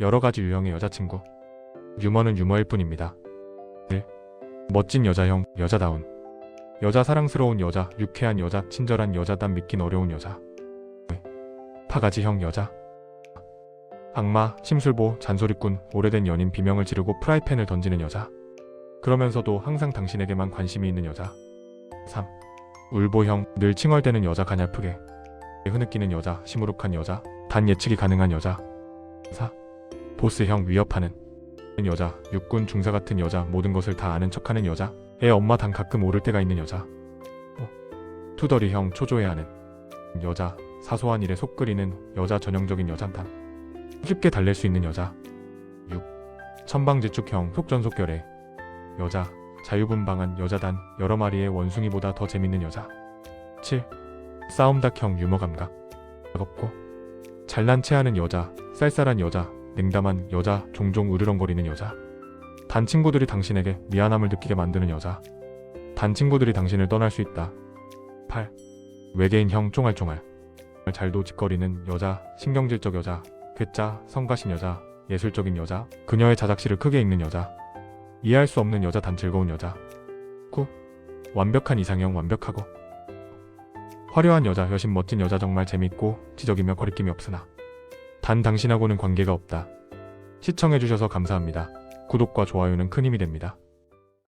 여러 가지 유형의 여자친구. 유머는 유머일 뿐입니다. 1. 멋진 여자형, 여자다운. 여자 사랑스러운 여자, 유쾌한 여자, 친절한 여자, 단 믿긴 어려운 여자. 2. 파가지형 여자. 악마, 심술보, 잔소리꾼, 오래된 연인 비명을 지르고 프라이팬을 던지는 여자. 그러면서도 항상 당신에게만 관심이 있는 여자. 3. 울보형, 늘 칭얼대는 여자 가냘프게. 흐느끼는 여자, 시무룩한 여자, 단 예측이 가능한 여자. 4. 보스 형 위협하는 여자, 육군 중사 같은 여자, 모든 것을 다 아는 척하는 여자, 애 엄마 단 가끔 오를 때가 있는 여자. 5. 투덜이 형 초조해하는 여자, 사소한 일에 속 끓이는 여자 전형적인 여자단. 쉽게 달랠 수 있는 여자. 6. 천방지축형 속전속결의 여자, 자유분방한 여자단, 여러 마리의 원숭이보다 더 재밌는 여자. 7. 싸움닭형 유머 감각. 없고 잘난 체하는 여자, 쌀쌀한 여자, 냉담한 여자, 종종 으르렁거리는 여자. 단 친구들이 당신에게 미안함을 느끼게 만드는 여자. 단 친구들이 당신을 떠날 수 있다. 8. 외계인형 쫑알쫑알. 잘도 짓거리는 여자, 신경질적 여자, 괴짜, 성가신 여자, 예술적인 여자, 그녀의 자작시를 크게 읽는 여자. 이해할 수 없는 여자 단 즐거운 여자. 9. 완벽한 이상형 완벽하고 화려한 여자, 여신 멋진 여자 정말 재밌고 지적이며 거리낌이 없으나 단 당신하고는 관계가 없다. 시청해주셔서 감사합니다. 구독과 좋아요는 큰 힘이 됩니다.